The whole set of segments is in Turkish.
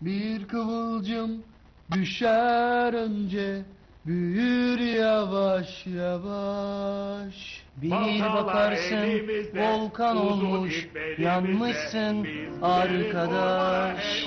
Bir kıvılcım düşer önce Büyür yavaş yavaş. Bir Baltalar bakarsın volkan olmuş. Yanmışsın arkadaş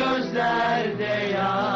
gözlerde ya.